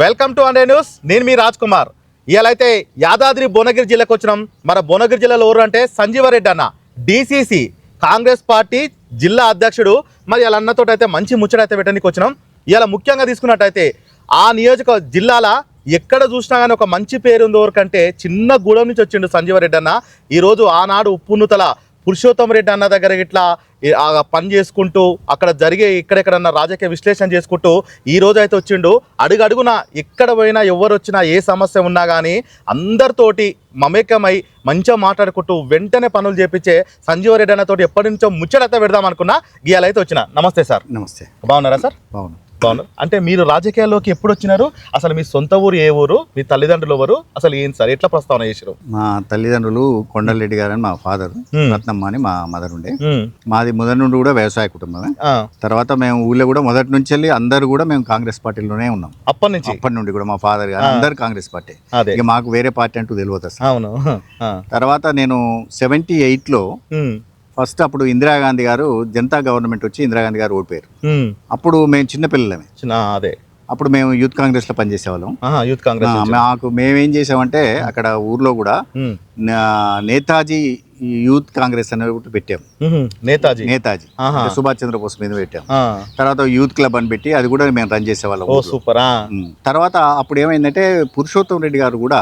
Welcome to అండే news. నేను మీ రాజ్ కుమార్ ఇవాళైతే యాదాద్రి భువనగిరి జిల్లాకు వచ్చినాం. మన భువనగిరి జిల్లాలో ఎవరు అంటే సంజీవరెడ్డి అన్న. డిసిసి కాంగ్రెస్ పార్టీ జిల్లా అధ్యక్షుడు. మరి ఇలా అన్నతో అయితే మంచి ముచ్చట అయితే పెట్టడానికి వచ్చినాం. ఇలా ముఖ్యంగా తీసుకున్నట్టయితే ఆ నియోజక జిల్లాల ఎక్కడ చూసినా కానీ ఒక మంచి పేరు ఉంది ఎవరికంటే చిన్న గూడెం నుంచి వచ్చిండు సంజీవరెడ్డి అన్న. ఈరోజు ఆనాడు ఉప్పునుతల పురుషోత్తమ రెడ్డి అన్న దగ్గర ఇట్లా పని చేసుకుంటూ అక్కడ జరిగే ఇక్కడెక్కడన్నా రాజకీయ విశ్లేషణ చేసుకుంటూ ఈ రోజు అయితే వచ్చిండు. అడుగు అడుగున ఎక్కడ పోయినా ఎవరు వచ్చినా ఏ సమస్య ఉన్నా కానీ అందరితోటి మమేకమై మంచిగా మాట్లాడుకుంటూ వెంటనే పనులు చేపించే సంజీవ రెడ్డి అన్న తోటి ఎప్పటి నుంచో ముచ్చటైతే పెడదాం అనుకున్నా. గీయాలైతే వచ్చిన. నమస్తే సార్. నమస్తే. బాగున్నారా సార్? బాగున్నా. అంటే మీరు రాజకీయాల్లోకి ఎప్పుడు వచ్చినారు? అసలు మీ సొంత ఊరు ఏ ఊరు? మీ తల్లిదండ్రులు ఎవరు అసలు ఏంటి సార్? ఎట్లా ప్రస్తావన చేసారు మా తల్లిదండ్రులు కొండలరెడ్డి గారు అని మా ఫాదర్. రత్నమ్మ అని మా మదర్ ఉండే. మాది మొదటి నుండి కూడా వ్యవసాయ కుటుంబమే. తర్వాత మేము ఊళ్ళో కూడా మొదటి నుంచి వెళ్ళి అందరు కూడా మేము కాంగ్రెస్ పార్టీలోనే ఉన్నాం. అప్పటి నుంచి? అప్పటి నుండి కూడా మా ఫాదర్ గారు అందరు కాంగ్రెస్ పార్టీ. ఇక మాకు వేరే పార్టీ అంటూ తెలియదు అసలు. తర్వాత నేను సెవెంటీ ఎయిట్లో ఉమ్. ఫస్ట్ అప్పుడు ఇందిరాగాంధీ గారు జనతా గవర్నమెంట్ వచ్చి ఇందిరాగాంధీ గారు ఓడిపోయారు. అప్పుడు మేము చిన్నపిల్లలమే అదే అప్పుడు మేము యూత్ కాంగ్రెస్లో పనిచేసేవాళ్ళం ఆహా, యూత్ కాంగ్రెస్. మాకు మేమేం చేసామంటే అక్కడ ఊర్లో కూడా నేతాజీ యూత్ కాంగ్రెస్ అనేది ఒకటి పెట్టాం. నేతాజీ నేతాజీ సుభాష్ చంద్రబోస్ మీద పెట్టాం. తర్వాత యూత్ క్లబ్ అని పెట్టి అది కూడా మేము రన్ చేసేవాళ్ళం ఓ ఊర్లో. సూపర్. తర్వాత అప్పుడు ఏమైందంటే పురుషోత్తం రెడ్డి గారు కూడా.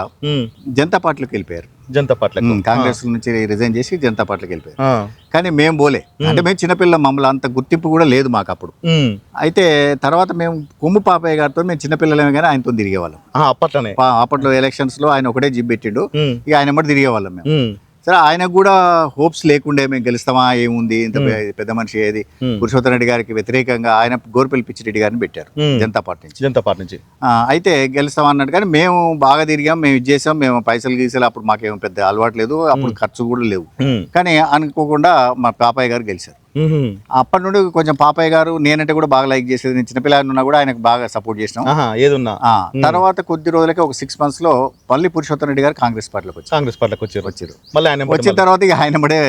జనతా పార్టీలోకి వెళ్ళిపోయారు జనతా ఉమ్, కాంగ్రెస్ నుంచి రిజైన్ చేసి జనతా పార్టీలోకి వెళ్ళిపోయారు. కానీ మేము పోలే. అంటే మేము చిన్నపిల్ల మమ్మల్ని అంత గుర్తింపు కూడా లేదు మాకు అప్పుడు. అయితే తర్వాత మేము కొమ్ము పాపయ్య గారితో మేము చిన్నపిల్లలమే కానీ ఆయనతో తిరిగేవాళ్ళం. అప్పట్లోనే. పా- అప్పట్లో ఎలక్షన్స్లో ఆయన ఒకటే జిప్ పెట్టిండు. ఇక ఆయన మట్టి తిరిగేవాళ్ళం మేము. సరే ఆయనకు కూడా హోప్స్ లేకుండే మేము గెలుస్తామా ఏముంది ఇంత పెద్ద మనిషి ఏది. పురుషోత్తమ రెడ్డి గారికి వ్యతిరేకంగా ఆయన గోర్పల్లి పిచ్చిరెడ్డి గారిని పెట్టారు. జనతా పార్టీ నుంచి జనతా పార్టీ నుంచి అయితే గెలుస్తాం అన్నట్టు కానీ మేము బాగా తిరిగాం మేము ఇది చేసాం మేము పైసలు గీసాలు అప్పుడు మాకేం పెద్ద అలవాటు లేదు అప్పుడు ఖర్చు కూడా లేవు. కానీ అనుకోకుండా మా పాపయ్య గారు గెలిచారు. అప్పటి నుండి కొంచెం పాపయ్య గారు నేనంటే కూడా బాగా లైక్ చేసేది. నేను చిన్నపిల్లలు ఉన్నా కూడా ఆయనకు బాగా సపోర్ట్ చేసినాం. ఏదున్నా? తర్వాత కొద్ది రోజులకి ఒక సిక్స్ మంత్స్లో పల్లి పురుషోత్తమ రెడ్డి గారు కాంగ్రెస్ పార్టీలోకి వచ్చారు. కాంగ్రెస్ పార్టీలకు వచ్చారు. వచ్చారు. మళ్ళీ ఆయన వచ్చిన తర్వాత ఇక ఆయన మడే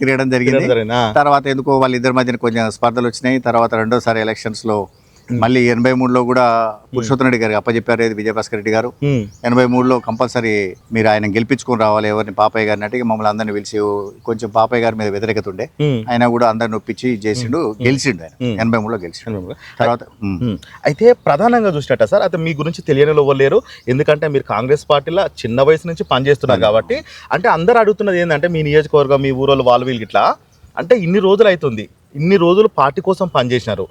తిరగడం జరిగింది. జరిగిందా తర్వాత ఎందుకో వాళ్ళిద్దరి మధ్యన కొంచెం స్పర్ధలు వచ్చినాయి. తర్వాత రెండోసారి ఎలక్షన్స్లో మళ్ళీ ఎనభై మూడులో కూడా పురుషోత్తమ రెడ్డి గారికి అప్పచెప్పారు ఏది విజయభాస్కర్ రెడ్డి గారు. ఎనభై మూడులో కంపల్సరీ మీరు ఆయన గెలిపించుకొని రావాలి ఎవరిని పాపయ్య గారిని అంటే మమ్మల్ని అందరిని పిలిచి కొంచెం పాపయ్య గారి మీద వ్యతిరేకత ఉండే. ఆయన కూడా అందరిని ఒప్పించి చేసిండు గెలిచిండు ఆయన. ఎనభై మూడులో గెలిచిండు తర్వాత. అయితే ప్రధానంగా చూసినట్ట సార్ అయితే మీ గురించి తెలియని వాళ్ళు ఎవరు లేరు. ఎందుకంటే మీరు కాంగ్రెస్ పార్టీలో చిన్న వయసు నుంచి పనిచేస్తున్నారు కాబట్టి అంటే అందరు అడుగుతున్నది ఏంటంటే మీ నియోజకవర్గం మీ ఊరోళ్ళు వాళ్ళు వీళ్ళు ఇట్లా. అంటే ఇన్ని రోజులు అవుతుంది. ఇన్ని రోజులు పార్టీ కోసం పనిచేసినారు.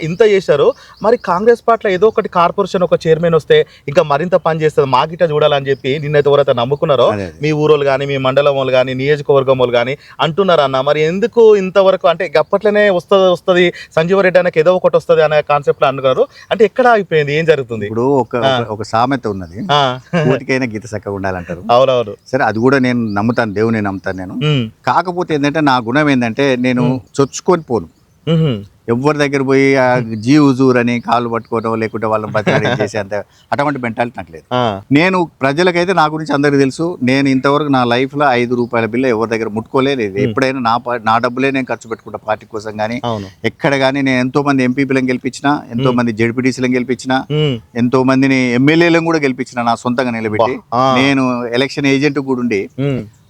ఇంత చేశారు. మరి కాంగ్రెస్ పార్టీలో ఏదో ఒకటి కార్పొరేషన్ ఒక చైర్మన్ వస్తే ఇంకా మరింత పని చేస్తుంది. మా గిట్ట చూడాలని చెప్పి నిన్నైతే ఎవరైతే నమ్ముకున్నారో. మీ ఊరోళ్ళు కానీ మీ మండలం వాళ్ళు కానీ నియోజకవర్గం వాళ్ళు కానీ అంటున్నారు అన్న? మరి ఎందుకు ఇంతవరకు అంటే అప్పట్లోనే వస్తుంది వస్తుంది. సంజీవ రెడ్డి అనేది ఏదో ఒకటి వస్తుంది అనే కాన్సెప్ట్లో అనుకున్నారు అంటే ఎక్కడ అయిపోయింది ఏం జరుగుతుంది? ఇప్పుడు ఒక ఒక- సామెత ఉన్నది. ఆ, ఊటికైనా గీత చక్కగా ఉండాలంటారు. అవునవును. సరే అది కూడా నేను నమ్ముతాను. దేవుని నమ్ముతాను నేను. కాకపోతే ఏంటంటే నా గుణం ఏంటంటే నేను చొచ్చుకొని పోను. ఎవరి దగ్గర పోయి ఆ జీ హుజూర్ అని కాళ్ళు పట్టుకోవడం లేకుంటే వాళ్ళని బతికాడి చేసేంత అటువంటి మెంటాలిటీ నాకు లేదు. నేను ప్రజలకైతే నా గురించి అందరికీ తెలుసు. నేను ఇంతవరకు నా లైఫ్లో ఐదు రూపాయల బిల్లు ఎవరి దగ్గర ముట్టుకోలేదు ఎప్పుడైనా నా నా డబ్బులే నేను ఖర్చు పెట్టుకుంటా పార్టీ కోసం కానీ ఎక్కడ కానీ నేను ఎంతో మంది ఎంపీపీలను గెలిపించిన ఎంతో మంది జడ్పీటీసీలను గెలిపించిన ఎంతో మందిని ఎమ్మెల్యేలను కూడా గెలిపించిన నా సొంతంగా నిలబెట్టి. నేను ఎలక్షన్ ఏజెంట్ కూడా ఉండి.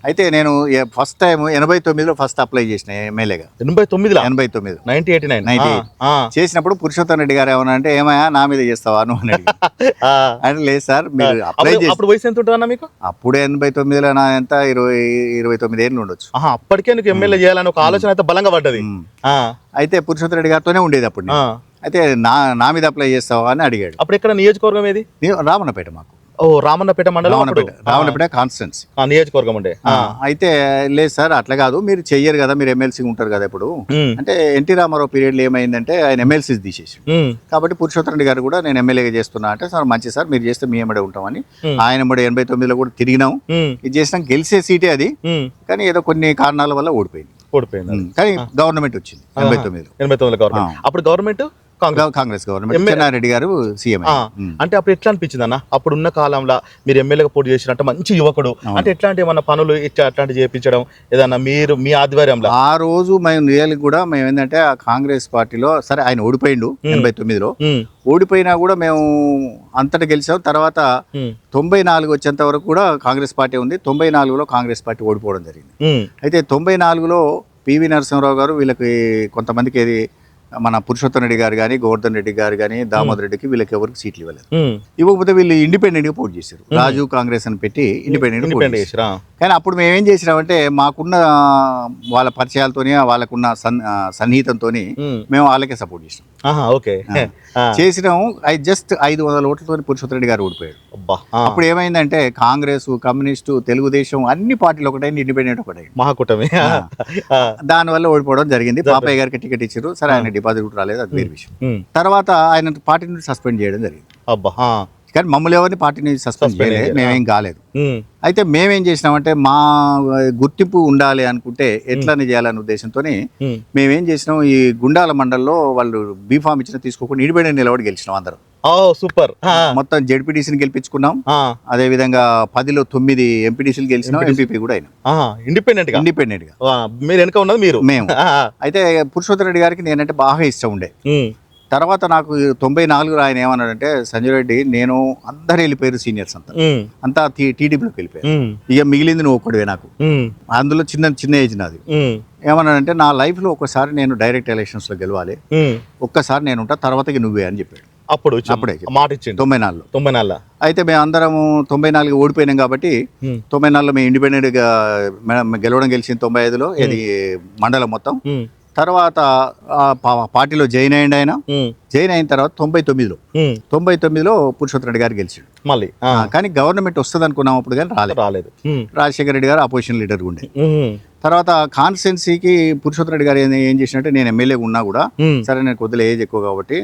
అయితే నేను ఫస్ట్ టైం ఎనభై తొమ్మిదిలో ఫస్ట్ అప్లై చేసిన ఎమ్మెల్యేగా ఎనభై తొమ్మిదిలో? ఎనభై తొమ్మిది. Ninety eighty nine. 98. చేసినప్పుడు పురుషోత్తం రెడ్డి గారు ఏమన్నా అంటే ఏమయ్యా నా మీద చేస్తావా? నువ్వు అని. అంటే లేదు సార్ మీరు అప్లై చేసి అప్పుడు వయసు ఎంత ఉంటుందన్న మీకు? అప్పుడు ఎనభై తొమ్మిదిలో నా ఎంత? ఇరవై ఇరవై తొమ్మిది ఏళ్ళు ఉండొచ్చు. అప్పటికే నీకు ఎమ్మెల్యే చేయాలని ఒక ఆలోచన అయితే బలంగా పడ్డది. అయితే పురుషోత్తం రెడ్డి గారితోనే ఉండేది అప్పుడు. అయితే నా నా మీద అప్లై చేస్తావా అని అడిగాడు. అప్పుడు ఎక్కడ నియోజకవర్గం ఏది? నేను రామన్నపేట మాకు. ఓ రామన్నపేట మండలం కాన్స్టెన్సీ. ఆ, నియోజకవర్గం. అయితే లేదు సార్ అట్లా కాదు. మీరు చెయ్యరు కదా మీరు ఎమ్మెల్సీ ఉంటారు కదా ఇప్పుడు. అంటే ఎన్టీ రామారావు పీరియడ్లో ఏమైందంటే ఆయన ఎమ్మెల్సీస్ తీసేసి కాబట్టి పురుషోత్తమ రెడ్డి గారు కూడా నేను ఎమ్మెల్యేగా చేస్తున్నా అంటే సార్ మంచి సార్ మీరు చేస్తే మీ ఎమ్మడే ఉంటామని. ఆయన కూడా ఎనభై తొమ్మిదిలో కూడా తిరిగినాం. ఇది చేసినాం గెలిచే సీటే అది. కానీ ఏదో కొన్ని కారణాల వల్ల ఓడిపోయింది. ఓడిపోయింది. కానీ గవర్నమెంట్ వచ్చింది ఎనభై తొమ్మిదిలో. ఎనభై తొమ్మిది గవర్నమెంట్. అప్పుడు గవర్నమెంట్? కాంగ్రెస్. గవర్నమెంట్ చెన్నారెడ్డి గారు సీఎం అంటే అప్పుడు ఎట్లా అనిపించింది అన్న? అప్పుడు ఉన్న కాలంలో మీరు ఎమ్మెల్యేగా పోటీ చేసినట్టు మంచి యువకుడు. అంటే ఎట్లాంటి ఏమన్నా పనులు ఇట్లా అట్లాంటి చేయించడం ఏదన్నా మీరు మీ ఆధ్వర్యంలో? ఆ రోజు మేము రియల్ కూడా మేము ఏంటంటే ఆ కాంగ్రెస్ పార్టీలో సరే ఆయన ఓడిపోయిండు ఎనభై తొమ్మిదిలో. ఓడిపోయినా కూడా మేము అంతటా గెలిచాం. తర్వాత తొంభై నాలుగు వచ్చేంత వరకు కూడా కాంగ్రెస్ పార్టీ ఉంది. తొంభై నాలుగులో కాంగ్రెస్ పార్టీ ఓడిపోవడం జరిగింది. అయితే తొంభై నాలుగులో పివి నరసింహరావు గారు వీళ్ళకి కొంతమందికి మన పురుషోత్తం రెడ్డి గారు కానీ గోవర్ధన్ రెడ్డి గారు కానీ దామోదర్ రెడ్డికి వీళ్ళకి ఎవరికి సీట్లు ఇవ్వలేదు. ఇవ్వకపోతే వీళ్ళు ఇండిపెండెంట్గా పోటీ చేశారు. రాజు కాంగ్రెస్ అని పెట్టి ఇండిపెండెంట్ కానీ అప్పుడు మేము ఏం చేసినామంటే మాకున్న వాళ్ళ పరిచయాలతోని వాళ్ళకున్న సన్ సన్నిహితంతో మేము వాళ్ళకే సపోర్ట్ చేసినాం. ఓకే. చేసినాము ఐ జస్ట్ ఐదు వందల ఓట్లతో పురుషోత్తం రెడ్డి గారు ఓడిపోయాడు అప్పుడు ఏమైందంటే కాంగ్రెస్ కమ్యూనిస్టు తెలుగుదేశం అన్ని పార్టీలు ఒకటైంది ఇండిపెండెంట్ ఒకటైంది మహాకూటమి. దానివల్ల ఓడిపోవడం జరిగింది. పాపయ్య గారికి టికెట్ ఇచ్చారు సరే ఆయన డిపాజిట్ రాలేదు అది వేరే విషయం. తర్వాత ఆయన పార్టీ నుండి సస్పెండ్ చేయడం జరిగింది. అబ్బా కానీ మమ్మల్ని ఎవరిని పార్టీ నుంచి సస్పెండ్ చేయలేదు. మేమేం కాలేదు. అయితే మేమేం చేసినామంటే మా గుర్తింపు ఉండాలి అనుకుంటే ఎట్లని చేయాలనే ఉద్దేశంతో మేమేం చేసినాం ఈ గుండాల మండల్లో వాళ్ళు బీఫామ్ ఇచ్చిన తీసుకోకుండా ఇండిపెండెంట్ నిలబడి గెలిచినాం అందరం. సూపర్. మొత్తం జెడ్పీటీసీని గెలిపించుకున్నాం. అదే విధంగా పదిలో తొమ్మిది ఎంపీటీసీలు గెలిచినాం ఎంపీపీ కూడా అయినాం. ఇండిపెండెంట్గా ఇండిపెండెంట్గా మీరు వెనక ఉన్నది మీరు. మేము. అయితే పురుషోత్తర రెడ్డి గారికి నేనంటే బాగా ఇష్టం ఉండే. తర్వాత నాకు తొంభై నాలుగులో ఆయన ఏమన్నాడంటే సంజయ్ రెడ్డి నేను అందరు వెళ్ళిపోయారు సీనియర్స్ అంతా. అంతా టీడీపీలోకి వెళ్ళిపోయారు. ఇక మిగిలింది నువ్వు ఒక్కడివే నాకు. అందులో చిన్న చిన్న ఏజ్ నాది. ఏమన్నాడంటే నా లైఫ్లో ఒకసారి నేను డైరెక్ట్ ఎలక్షన్స్లో గెలవాలి. ఒక్కసారి నేను ఉంటా తర్వాతకి నువ్వే అని చెప్పాడు. అప్పుడు. అప్పుడే. మాట ఇచ్చిండు. తొంభై నాలుగులో. తొంభై నాలుగు అయితే మేము అందరం తొంభై నాలుగు ఓడిపోయినాం కాబట్టి తొంభై నాలుగులో మేము ఇండిపెండెంట్గా మేడం గెలవడం గెలిచింది తొంభై ఐదులో ఇది మండలం మొత్తం. తర్వాత పార్టీలో జాయిన్ అయ్యిండు ఆయన జాయిన్ అయిన తర్వాత తొంభై తొమ్మిదిలో. తొంభై తొమ్మిదిలో పురుషోత్తర రెడ్డి గారు గెలిచాడు. మళ్ళీ కానీ గవర్నమెంట్ వస్తుంది అనుకున్నాం అప్పుడు కానీ రాలేదు. రాలేదు. రాజశేఖర రెడ్డి గారు అపోజిషన్ లీడర్ ఉండే. తర్వాత కాన్స్టెన్సీకి పురుషోత్తర రెడ్డి గారు ఏం చేసినట్టే నేను ఎమ్మెల్యేగా ఉన్నా కూడా సరే నేను కొద్దిగా ఏజ్ ఎక్కువ కాబట్టి.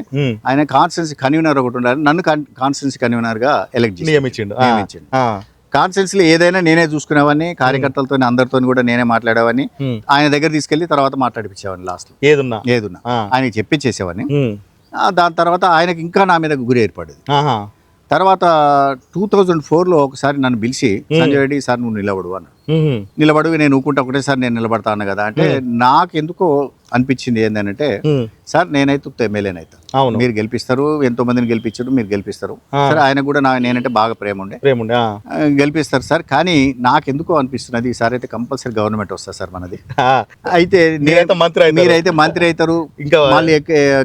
ఆయన కాన్స్టెన్సీ కన్వీనర్ ఒకటి ఉండాలి. నన్ను కాన్స్టెన్సీ కన్వీనర్గా ఎలక్ట్ నియమించిండు. ఆ, కాన్స్టెన్సీలో ఏదైనా నేనే చూసుకునేవాడిని కార్యకర్తలతో అందరితో కూడా నేనే మాట్లాడేవాడిని. ఆయన దగ్గర తీసుకెళ్ళి తర్వాత మాట్లాడిపించేవాడిని లాస్ట్ ఏదున్నా? ఏదున్నా. ఆయనకి చెప్పించేసేవాడిని దాని తర్వాత ఆయనకి ఇంకా నా మీద గురి ఏర్పడేది. తర్వాత టూ థౌజండ్ ఫోర్లో ఒకసారి నన్ను పిలిచి సంజయ్ రెడ్డి సార్ నువ్వు నిలబడు అన్నాడు. నిలబడు నేను ఊకుంటా ఒకటేసారి నేను నిలబడతా అన్న కదా. అంటే నాకు ఎందుకో అనిపించింది ఏంటంటే సార్ నేనైతే ఉత్త ఎమ్మెల్యేని అవుతా అవును. మీరు గెలిపిస్తారు ఎంతో మందిని గెలిపించారు మీరు గెలిపిస్తారు. సరే ఆయన కూడా నా నేనంటే బాగా ప్రేమ ఉండే ప్రేముండే ఆ, ఆ, గెలిపిస్తారు సార్. కానీ నాకెందుకో అనిపిస్తున్నది ఈసారి అయితే కంపల్సరీ గవర్నమెంట్ వస్తుంది సార్ మనది. అయితే మీరైతే మంత్రి. మీరైతే మంత్రి అవుతారు. ఇంకా మళ్ళీ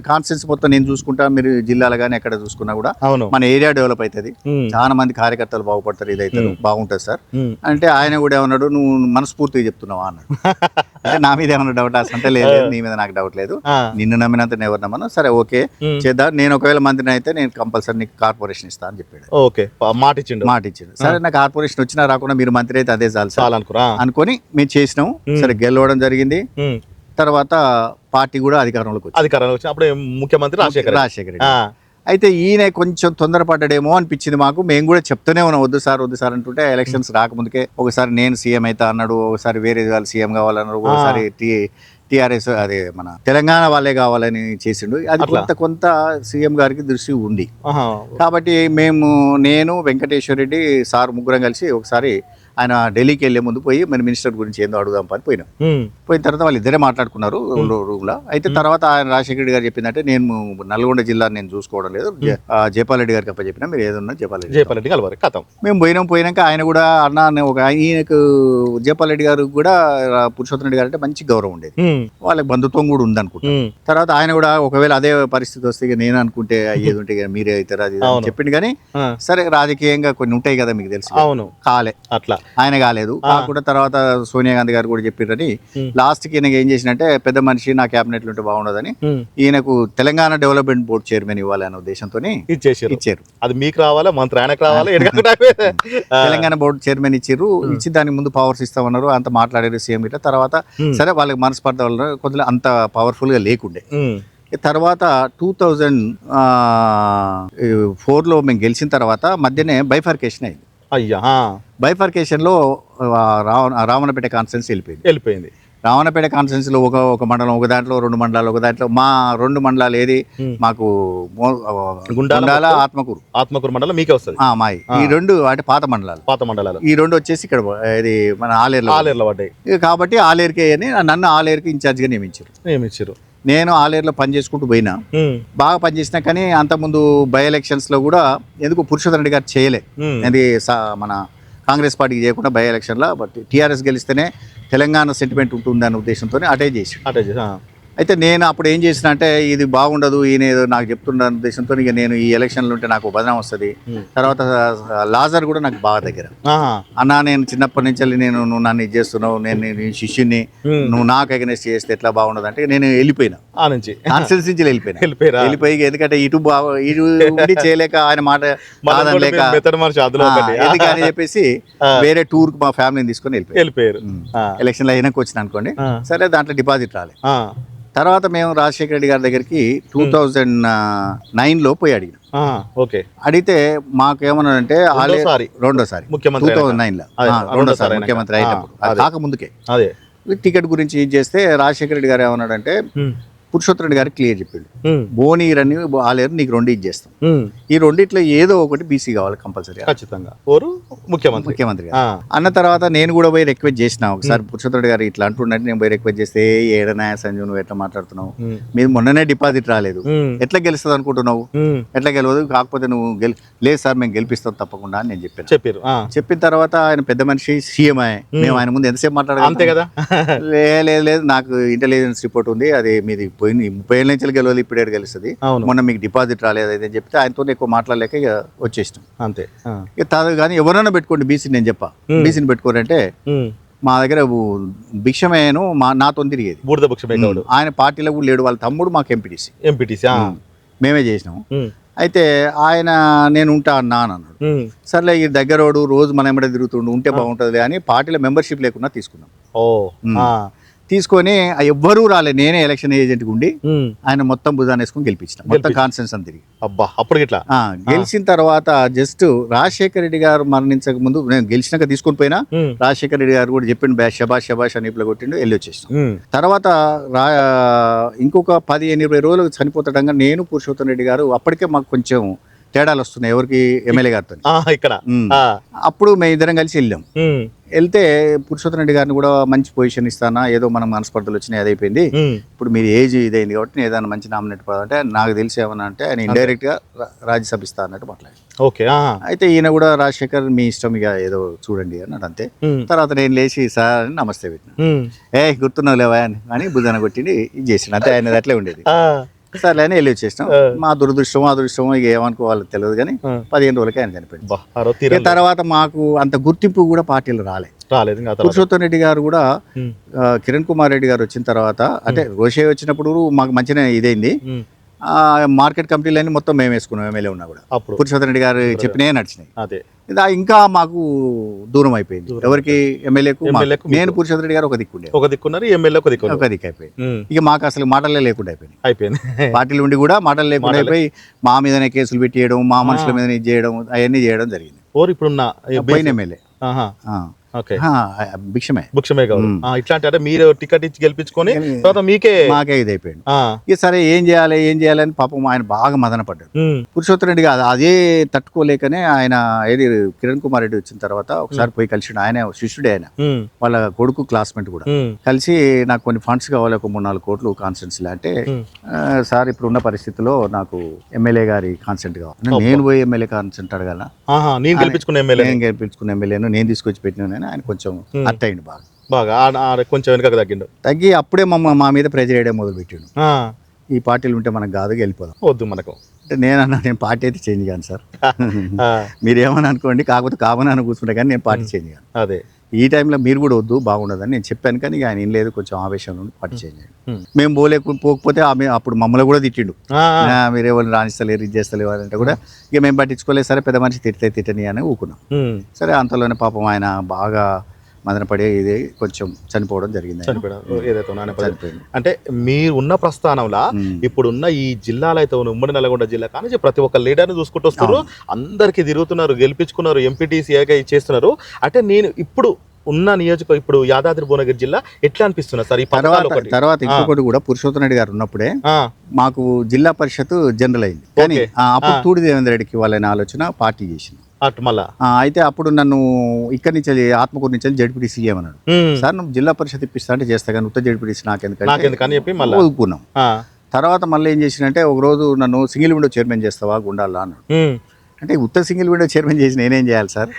కాన్స్టెన్స్ మొత్తం నేను చూసుకుంటా మీరు జిల్లాలో కానీ ఎక్కడ చూసుకున్నా కూడా మన ఏరియా డెవలప్ అవుతుంది. చాలా మంది కార్యకర్తలు బాగుపడతారు ఇదైతే బాగుంటుంది సార్. అంటే ఆయన కూడా ఏమన్నాడు నువ్వు మనస్ఫూర్తిగా చెప్తున్నావా? అన్నాడు. అంటే నా మీద ఏమన్నా డౌట్ అంటే లేదు నీ మీద నాకు డౌట్ లేదు. నిన్ను నమ్మినంత నేను ఎవరు నమ్మను? సరే ఓకే. చేద్దాం. నేను ఒకవేళ మంత్రిని అయితే నేను కంపల్సరీ నీకు కార్పొరేషన్ ఇస్తా అని చెప్పాడు. ఓకే. మాట ఇచ్చిండు మాట ఇచ్చాడు సరే నా కార్పొరేషన్ వచ్చినా రాకుండా మీరు మంత్రి అయితే అదే చాలు చాలా అనుకురా అనుకొని మేము చేసినాం. సరే గెలవడం జరిగింది. తర్వాత పార్టీ కూడా అధికారంలోకి వచ్చింది. అధికారంలో వచ్చి అప్పుడు ముఖ్యమంత్రి రాజశేఖర్. రాజశేఖర రెడ్డి. అయితే ఈయన కొంచెం తొందరపడ్డాడేమో అనిపించింది మాకు. మేము కూడా చెప్తూనే ఉన్నాం వద్దు సార్ వద్దు సార్ అంటుంటే ఎలక్షన్స్ రాకముందుకే ఒకసారి నేను సీఎం అయితే అన్నాడు ఒకసారి వేరే వాళ్ళు సీఎం కావాలన్నారు ఒకసారి టీ టీఆర్ఎస్ అదే మన తెలంగాణ వాళ్ళే కావాలని చేసిండు. అది. కొంత కొంత సీఎం గారికి దృష్టి ఉంది కాబట్టి మేము నేను వెంకటేశ్వర రెడ్డి సార్ ముగ్గురం కలిసి ఒకసారి ఆయన ఢిల్లీకి వెళ్ళే ముందు పోయి మన మినిస్టర్ గురించి ఏందో అడుగుదాం అని పోయినాం. పోయిన తర్వాత వాళ్ళు ఇద్దరే మాట్లాడుకున్నారు రూమ్లో అయితే తర్వాత ఆయన రాజశేఖర రెడ్డి గారు చెప్పిందంటే నేను నల్గొండ జిల్లాని నేను చూసుకోవడం లేదు. జ- ఆ, జయపాల్ రెడ్డి గారికి అప్ప చెప్పినా మీరు ఏదన్నా జయపాల్ రెడ్డి జయపాల్ రెడ్డి కలవారు కథం మేము పోయినాం పోయినాక ఆయన కూడా అన్న ఒక ఈయనకు జయపాల్ రెడ్డి గారు కూడా ఆ, పురుషోత్తమ రెడ్డి గారు అంటే మంచి గౌరవం ఉండేది. వాళ్ళకి బంధుత్వం కూడా ఉందనుకుంటా. తర్వాత ఆయన కూడా ఒకవేళ అదే పరిస్థితి వస్తే నేను అనుకుంటే అయ్యేది ఉంటే మీరే అవుతారు అది. చెప్పిండు. కానీ సరే రాజకీయంగా కొన్ని ఉంటాయి కదా మీకు తెలుసు అవును. కాలే. అట్లా. ఆయన కాలేదు. కాకుండా తర్వాత సోనియా గాంధీ గారు కూడా చెప్పారని. లాస్ట్కి ఈయనకి ఏం చేసినట్టే పెద్ద మనిషి నా క్యాబినెట్ ఉంటే బాగుండదని ఈయనకు తెలంగాణ డెవలప్మెంట్ బోర్డు చైర్మన్ ఇవ్వాలనే ఉద్దేశంతో ఇచ్చేసారు ఇచ్చారు. అది మీకు రావాలా? మంత్రి ఆయనకు రావాలా? తెలంగాణ బోర్డు చైర్మన్ ఇచ్చారు ఇచ్చి దానికి ముందు పవర్స్ ఇస్తామన్నారు అంత మాట్లాడారు సీఎం ఇట్లా తర్వాత. సరే వాళ్ళకి మనస్పర్ధ వల్ల కొద్దిగా అంత పవర్ఫుల్గా లేకుండే. తర్వాత టూ థౌజండ్ ఫోర్లో మేము గెలిచిన తర్వాత మధ్యనే బైఫర్కేషన్ అయింది. అయ్యా బైఫర్కేషన్లో రావణ రావణపేట కాన్ఫరెన్స్ వెళ్ళిపోయింది. వెళ్ళిపోయింది. రావణపేట కాన్స్టిట్యున్సీలో ఒక ఒక మండలం ఒక దాంట్లో రెండు మండలాలు ఒక దాంట్లో మా రెండు మండలాలు ఏది. మాకు గుండాల? ఆత్మకూరు. ఆత్మకూరు మండలం మీకే వస్తుంది. ఆ, మాయి ఈ రెండు అంటే పాత మండలాలు. పాత మండలాలు. ఈ రెండు వచ్చేసి ఇక్కడ ఇది మన ఆలేరులో. ఆలేర్ల పడ్డాయి. కాబట్టి ఆలేరుకే అని నన్ను ఆలేరుకి ఇన్ఛార్జ్గా నియమించారు. ఇచ్చారు నేను ఆలేరులో పని చేసుకుంటూ పోయినా. బాగా పనిచేసినా కానీ అంతకుముందు బై ఎలక్షన్స్లో కూడా ఎందుకు పురుషోత్తమ రెడ్డి గారు చేయలే. అది మన కాంగ్రెస్ పార్టీకి చేయకుండా బై ఎలక్షన్లో బట్ టీఆర్ఎస్ గెలిస్తేనే తెలంగాణ సెంటిమెంట్ ఉంటుందనే ఉద్దేశంతో అటే చేసి అటే చేసి. అయితే నేను అప్పుడు ఏం చేసిన అంటే ఇది బాగుండదు ఈయన ఏదో నాకు చెప్తున్న ఉద్దేశంతో ఇక నేను ఈ ఎలక్షన్లు ఉంటే నాకు బదనం వస్తుంది. తర్వాత లాజర్ కూడా నాకు బాగా దగ్గర. అన్నా నేను చిన్నప్పటి నుంచి నేను నువ్వు నన్ను ఇది చేస్తున్నావు నేను నీ శిష్యుని. నువ్వు నాకు అగనెస్ట్ చేస్తే ఎట్లా బాగుండదు అంటే నేను వెళ్ళిపోయినా ఆ నుంచి కాన్స్టిట్యూన్సీ నుంచి వెళ్ళిపోయినా వెళ్ళిపోయి ఎందుకంటే ఇటు బాగా ఇటు చేయలేక ఆయన మాట కాదనలేక ఎందుకని చెప్పేసి. వేరే టూర్కు మా ఫ్యామిలీని తీసుకొని వెళ్ళిపోయి వెళ్ళిపోయారు ఆ. ఎలక్షన్లో అయినాక వచ్చిన అనుకోండి. సరే దాంట్లో డిపాజిట్ రాలే ఆ. తర్వాత మేము రాజశేఖర రెడ్డి గారి దగ్గరికి టూ థౌజండ్ నైన్లో పోయి అడిగినాం. ఓకే. అడిగితే మాకేమన్నాడంటే ఆలే- రెండోసారి. టూ థౌజండ్ నైన్లో అదే, ఆ, రెండోసారి. ముఖ్యమంత్రి అదే. కాక ముందుకే టికెట్ గురించి చేస్తే రాజశేఖర రెడ్డి గారు ఏమన్నాడంటే ఉమ్. పురుషోత్తర రెడ్డి గారికి క్లియర్ చెప్పిండు. ఉమ్. బోనీరని ఆలేరు నీకు రెండు ఇచ్చేస్తాం. ఈ రెండిట్లో ఏదో ఒకటి బీసీ కావాలి కంపల్సరీ. ఖచ్చితంగా. ఓరు ముఖ్యమంత్రి. ముఖ్యమంత్రి. అన్న తర్వాత నేను కూడా పోయి రిక్వెస్ట్ చేసిన ఒకసారి పురుషోత్తరుడు గారు ఇట్లా అంటున్నట్టు నేను పోయి రిక్వెస్ట్ చేస్తే "ఏ, ఏడనా సంజు నువ్వు ఎట్లా మాట్లాడుతున్నావు. మీరు మొన్ననే డిపాజిట్ రాలేదు. ఎట్లా గెలుస్తుంది అనుకుంటున్నావు. ఎట్లా గెలవదు? కాకపోతే నువ్వు గెలి లేదు సార్ మేము గెలిపిస్తాం తప్పకుండా అని నేను చెప్పాను. చెప్పారు. చెప్పిన తర్వాత ఆయన పెద్ద మనిషి సీఎం మేము ఆయన ముందు ఎంతసేపు మాట్లాడాలి అంతే కదా. లేదు లేదు నాకు ఇంటెలిజెన్స్ రిపోర్ట్ ఉంది. అది మీది పోయింది ముప్పై ఏళ్ళ నుంచి గెలవాలి ఇప్పుడు గెలుస్తుంది. మొన్న మీకు డిపాజిట్ రాలేదు అని చెప్తే ఆయనతో ఎక్కువ మాట్లాడలేక ఇక వచ్చేసినాం. అంతే. ఇక తాను కానీ ఎవరైనా పెట్టుకోండి బీసీని నేను చెప్పా. బీసీని పెట్టుకోరంటే. మా దగ్గర భిక్షమయ్యను మా నాతో తిరిగేది. బూడిద మేకవుడు ఆయన పార్టీలో కూడా లేడు వాళ్ళ తమ్ముడు మాకు ఎంపీటీసీ. ఎంపీటీసీ మేమే చేసినాం అయితే ఆయన నేను ఉంటా అన్నా అని అన్నాడు. సర్లే ఈ దగ్గరోడు రోజు మన ఎమ్మడే తిరుగుతుండు ఉంటే బాగుంటుంది అని పార్టీలో మెంబర్షిప్ లేకుండా తీసుకున్నాం. ఓ. తీసుకొని ఎవ్వరూ రాలే. నేనే ఎలక్షన్ ఏజెంట్ ఉండి. ఆయన మొత్తం భుజాన్ని వేసుకొని గెలిపించిన. మొత్తం కాన్ఫరెన్స్ అని తిరిగి. అబ్బా అప్పుడు ఇట్లా గెలిచిన తర్వాత జస్ట్ రాజశేఖర రెడ్డి గారు మరణించక ముందు నేను గెలిచినాక తీసుకొని పోయినా. రాజశేఖర రెడ్డి గారు కూడా చెప్పిండు బ్యా శబాష్ శబాష్ అని ఇప్పుడు కొట్టిండు వెళ్ళి వచ్చేసాం ఉమ్. తర్వాత రా ఇంకొక పదిహేను ఇరవై రోజులు చనిపోతాడంగా నేను పురుషోత్తం రెడ్డి గారు అప్పటికే మాకు కొంచెం తేడాలు వస్తున్నాయి ఎవరికి ఎమ్మెల్యే గారితో ఇక్కడ. అప్పుడు మేము ఇద్దరం కలిసి వెళ్ళాం. వెళ్తే పురుషోత్తం రెడ్డి గారిని కూడా మంచి పొజిషన్ ఇస్తానా ఏదో మనం మనస్పర్ధలు వచ్చినాయి అది అయిపోయింది ఉమ్. ఇప్పుడు మీరు ఏజ్ ఇదైంది కాబట్టి నేను ఏదైనా మంచి నామినేట్ అంటే నాకు తెలిసి ఏమన్నా అంటే ఆయన ఇండైరెక్ట్గా రాజ్యసభ ఇస్తా అన్నట్టు మాట్లాడారు ఓకే. అయితే ఈయన కూడా రాజశేఖర్ మీ ఇష్టం ఇక ఏదో చూడండి అన్నాడు అంతే. తర్వాత నేను లేచి సార్ అని నమస్తే పెట్టిన. ఏ గుర్తున్నావు లేవా అని అని బుధన కొట్టిండి ఇది చేసిన అంతే ఆయన అట్లే ఉండేది. సర్లే అని వెళ్ళి వచ్చేసినాం. ఆ. మా దురదృష్టం అదృష్టం ఇక ఏమనుకోవాలో తెలియదు కానీ. పదిహేను రోజులకి ఆయన చనిపోయింది తర్వాత మాకు అంత గుర్తింపు కూడా పార్టీలు రాలే. రాలేదు తర్వాత. పురుషోత్తం రెడ్డి గారు కూడా కిరణ్ కుమార్ రెడ్డి గారు వచ్చిన తర్వాత అంటే రోషే వచ్చినప్పుడు మాకు మంచిగా ఇదైంది. మార్కెట్ కంపెనీలన్నీ మొత్తం మేము వేసుకున్నాం ఎమ్మెల్యే ఉన్నా కూడా. అప్పుడు. పురుషోత్తం రెడ్డి గారు చెప్పినే నడిచినాయి. అదే. ఇంకా మాకు దూరం అయిపోయింది. ఎవరికి ఎమ్మెల్యేకు. నేను పురుషోత్తం రెడ్డి గారు ఒక దిక్కుండే ఒక దిక్కున్నారు ఎమ్మెల్యే ఒక దిక్కు ఒక దిక్కు అయిపోయింది. ఇక మాకు అసలు మాటలే లేకుండా అయిపోయినాయి. అయిపోయింది. పార్టీలు ఉండి కూడా మాటలు లేకుండా. అయిపోయి మా మీదనే కేసులు పెట్టేయడం మా మనుషుల మీద ఇది చేయడం అవన్నీ చేయడం జరిగింది. ఓరు ఇప్పుడున్న పోయిన ఎమ్మెల్యే. భిక్షమే. కాదు. ఆ, ఇట్లాంటి అంటే మీరు టికెట్ ఇచ్చి గెలిపించుకొని గెలి- తర్వాత మీకే మాకే ఇది అయిపోయింది. ఇక సరే ఏం చేయాలి ఏం చేయాలని పాపం ఆయన బాగా మదన పడ్డాడు. ఉమ్. పురుషోత్తమ రెడ్డి కాదు అదే తట్టుకోలేకనే ఆయన ఏది కిరణ్ కుమార్ రెడ్డి వచ్చిన తర్వాత ఒకసారి పోయి కలిసి ఆయన శిష్యుడే ఆయన. వాళ్ళ కొడుకు క్లాస్మేట్ కూడా. కలిసి నాకు కొన్ని ఫండ్స్ కావాలి ఒక మూడు నాలుగు కోట్లు కాన్స్టెన్సీలు అంటే సార్ ఇప్పుడు ఉన్న పరిస్థితిలో నాకు ఎమ్మెల్యే గారి కాన్సెంట్ కావాలి. నేను పోయి ఎమ్మెల్యే కాన్సెంట్ అడగాల నేను గెలిపించుకున్న ఎమ్మెల్యే నేను గెలిపించుకున్న ఎమ్మెల్యేను నేను తీసుకొచ్చి పెట్టిన ఆయన కొంచెం అయింది బాగా. బాగా. కొంచెం వెనకకు తగ్గిండు. తగ్గి అప్పుడే మమ్మ మా మీద ప్రెజర్ చేయడం మొదలు పెట్టాడు. ఈ పార్టీలు ఉంటే మనకు కాదు వెళ్ళిపోదాం. వద్దు మనకు. అంటే నేను అన్నా నేను పార్టీ అయితే చేంజ్ కాను సార్. ఆ. మీరు ఏమని అనుకోండి కాకపోతే కామన్ అని కూర్చుంటే కానీ నేను పార్టీ చేంజ్ కాను. అదే. ఈ టైంలో మీరు కూడా వద్దు బాగుండదని నేను చెప్పాను కానీ ఆయన ఏం లేదు కొంచెం ఆవేశంలో ఉండి పార్టీ చేంజ్ అయ్యాడు. మేము పోలేకు పోకపోతే ఆమె అప్పుడు మమ్మల్ని కూడా తిట్టిండు ఆ, ఆ. "ఆ, మీరు ఎవరు రాణిస్తలేరు ఇది చేస్తలేరు అంటే కూడా ఇక మేము పట్టించుకోలేదు సరే పెద్ద మనిషి తిట్టే తిట్టని అని ఊకున్నాం. సరే అంతలోనే పాపం ఆయన బాగా మదనపడి ఇది కొంచెం చనిపోవడం జరిగింది చనిపోయింది. అంటే మీరు ఉన్న ప్రస్థానంలో. ఇప్పుడున్న ఈ జిల్లాలో అయితే ఉమ్మడి నల్గొండ జిల్లా కానీ ప్రతి ఒక్క లీడర్ని చూసుకుంటూ వస్తారు అందరికి తిరుగుతున్నారు గెలిపించుకున్నారు ఎంపీటీసీ చేస్తున్నారు. అంటే నేను ఇప్పుడు ఉన్న నియోజక ఇప్పుడు యాదాద్రి భువనగిరి జిల్లా ఎట్లా అనిపిస్తున్నా సార్? ఈ తర్వాత తర్వాత ఇంకొకటి కూడా పురుషోత్తమ రెడ్డి గారు ఉన్నప్పుడే మాకు జిల్లా పరిషత్ జనరల్ అయింది. కానీ అప్పుడు. తూడి దేవేంద్ర రెడ్డికి వాళ్ళని ఆలోచన పార్టీ చేసింది. అయితే అప్పుడు నన్ను ఇక్కడి నుంచి ఆత్మకూరు నుంచి వెళ్ళి జడ్పీటీ సీఎం అన్నాడు. ఉమ్, సార్ నువ్వు జిల్లా పరిషత్ ఇప్పిస్తా అంటే చేస్తా కానీ ఉత్తర జడ్పీటీసీ నాకెందుకని చెప్పి మళ్ళా ఒదుకున్నాం తర్వాత మళ్ళీ ఏం చేసినంటే ఒక రోజు నన్ను సింగిల్ విండో చైర్మన్ చేస్తావా గుండాలా అన్నాడు. అంటే ఉత్తర సింగిల్ విండో చైర్మన్ చేసి నేనేం చేయాలి సార్?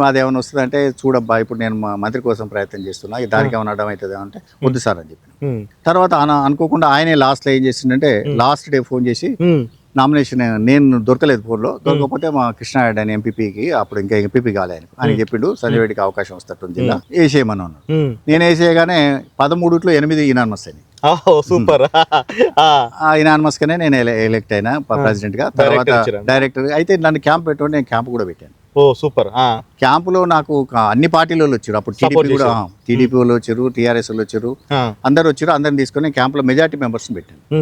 మాది ఏమైనా వస్తుంది అంటే చూడబ్బా ఇప్పుడు నేను మా మంత్రి కోసం ప్రయత్నం చేస్తున్నా దానికి ఏమైనా అడ్డం అవుతుంది అంటే వద్దు సార్ అని చెప్పి తర్వాత అనుకోకుండా ఆయనే లాస్ట్లో ఏం చేసిండంటే లాస్ట్ డే ఫోన్ చేసి నామినేషన్ నేను దొరకలేదు ఫోన్లో దొరకకపోతే మా కృష్ణారెడ్డి అని ఎంపీపీకి అప్పుడు ఇంకా ఎంపీపీ కాలే ఆయన ఆయన చెప్పిండు సంజయ్ రెడ్డికి అవకాశం వస్తట్టు జిల్లా. వేసేయమని అన్నాడు. నేను వేసేయగానే పదమూడుట్లో ఎనిమిది ఇనానమస్ అయినాయి. ఓహో సూపర్. ఆ, ఆ ఇనానమస్గానే నేను ఎల- ఎలెక్ట్ అయినా ప్రెసిడెంట్గా తర్వాత Director ఇచ్చారా? డైరెక్టర్ అయితే నన్ను క్యాంప్ పెట్టుకొని నేను క్యాంప్ కూడా పెట్టాను. Oh super. ఆ, క్యాంపులో నాకు అన్ని పార్టీల వచ్చారు. అప్పుడు టీడీపీ కూడా. టీడీపీ వాళ్ళు వచ్చారు టీఆర్ఎస్ వాళ్ళు వచ్చారు. అందరు వచ్చారు అందరిని తీసుకొని క్యాంప్లో మెజార్టీ మెంబర్స్ పెట్టాను.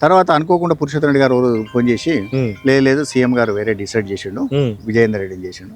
తర్వాత అనుకోకుండా పురుషోత్తమ రెడ్డి గారు ఫోన్ చేసి లేదు లేదు సీఎం గారు వేరే డిసైడ్ చేసిండు. విజయేందర్ రెడ్డి చేసిండు.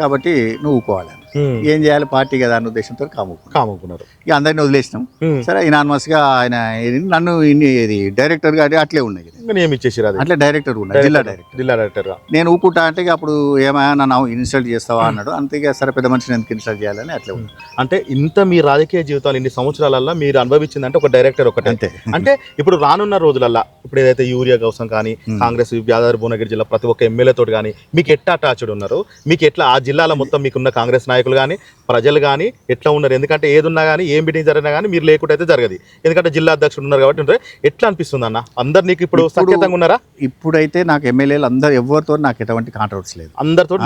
కాబట్టి నువ్వు ఊకోవాలి ఉమ్. ఏం చేయాలి? పార్టీ కదా అన్న ఉద్దేశంతో కాముకున్నాం కామనుకున్నారు ఇక అందరిని వదిలేసినాం. సరే ఇనానమస్గా ఆయన ఇది నన్ను ఇది డైరెక్టర్ గారి అట్లే ఉన్నాయి నియమించేసారు అట్లే డైరెక్టర్ ఉన్నా జిల్లా డైరెక్టర్ జిల్లా డైరెక్టర్గా. నేను ఊపుకుంటా అంటే అప్పుడు ఏమైనా నన్ను ఇన్స్టాల్ చేస్తావా అన్నాడు. అంతే సరే పెద్ద మనిషిని ఎందుకు ఇన్స్టాల్ చేయాలని అట్లే ఉన్నా అంటే ఇంత మీ రాజకీయ జీవితాలు ఇన్ని సంవత్సరాలల్లో మీరు అనుభవించిందంటే ఒక డైరెక్టర్ ఒకటే. అంతే. అంటే ఇప్పుడు రానున్న రోజులల్లా ఇప్పుడు ఏదైతే యూరియా కోసం కానీ కాంగ్రెస్ యాదాద్రి భువనగిరి జిల్లా ప్రతి ఒక్క ఎమ్మెల్యే తోటి కానీ మీకు ఎట్లా అటాచ్డ్ ఉన్నారు? మీకు ఎట్లా ఆ జిల్లాలో మొత్తం మీకున్న కాంగ్రెస్ నాయకులు కానీ ప్రజలు కానీ ఎట్లా ఉన్నారు? ఎందుకంటే ఏదున్నా కానీ ఏం మీటింగ్ జరిగినా కానీ మీరు లేకుండా అయితే జరగదు. ఎందుకంటే జిల్లా అధ్యక్షుడు ఉన్నారు కాబట్టి ఉంటారు. ఎట్లా అనిపిస్తుంది అన్న? అందరు నీకు ఇప్పుడు సఖ్యతంగా ఉన్నారా? ఇప్పుడైతే నాకు ఎమ్మెల్యేలు అందరు ఎవరితో నాకు ఎటువంటి కాంట్రవర్స్ లేదు. అందరితో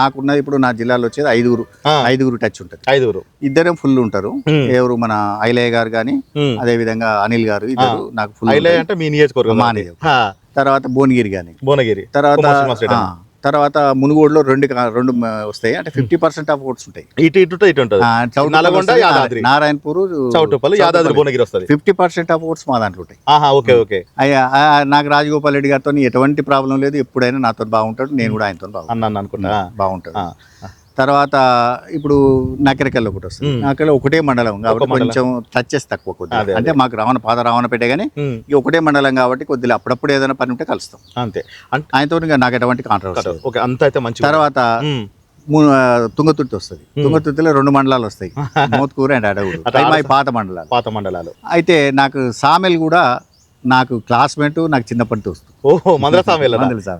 నాకున్నది ఇప్పుడు నా జిల్లాలో వచ్చేది ఐదుగురు. ఐదుగురు టచ్ ఉంటుంది. ఐదుగురు. ఇద్దరే ఫుల్ ఉంటారు. ఎవరు మన ఐలయ్య గారు కానీ. అదే విధంగా అనిల్ గారు ఇద్దరు నాకు ఫుల్ ఐలయ్య అంటే మీ నియోజకవర్గం మా తర్వాత భువనగిరి కానీ. భువనగిరి. తర్వాత తర్వాత మునుగోడులో రెండు రెండు వస్తాయి. అంటే ఫిఫ్టీ పర్సెంట్ ఆఫ్ ఓట్స్ ఉంటాయి. ఇటు ఇటు ఇటు ఉంటుంది. నల్గొండ, యాదాద్రి. నారాయణపూర్ చౌటుప్పల్ యాదాద్రి భువనగిరి వస్తుంది. ఫిఫ్టీ పర్సెంట్ ఆఫ్ ఓట్స్ మా దాంట్లో ఉంటాయి. Okay okay. అయ్యా నాకు రాజగోపాల్ రెడ్డి గారితో ఎటువంటి ప్రాబ్లం లేదు. ఎప్పుడైనా నాతో బాగుంటాడు. నేను కూడా ఆయనతో బాగుంటాను. అనుకుంటా. బాగుంటాడు. తర్వాత ఇప్పుడు నకరికల్ ఒకటి వస్తుంది. నకరికల్ ఒకటే మండలం కాబట్టి. కొంచెం టచెస్ తక్కువ కొద్దిగా. అంటే మాకు రావణ పాత రావణపేట కానీ ఇక ఒకటే మండలం కాబట్టి కొద్దిగా అప్పుడప్పుడు ఏదైనా పని ఉంటే కలుస్తాం. అంతే. ఆయనతో నాకు ఎటువంటి కాంట్రవర్సీ ఓకే అంత అయితే మంచి తర్వాత తుంగతుర్తి వస్తుంది. తుంగతుర్తిలో రెండు మండలాలు వస్తాయి. మోత్కూరు అండ్ అడవుడు పాత మండలాలు. పాత మండలాలు. అయితే నాకు సామెల్ కూడా నాకు క్లాస్మేట్ నాకు చిన్నప్పటి వస్తుంది. ఓహో.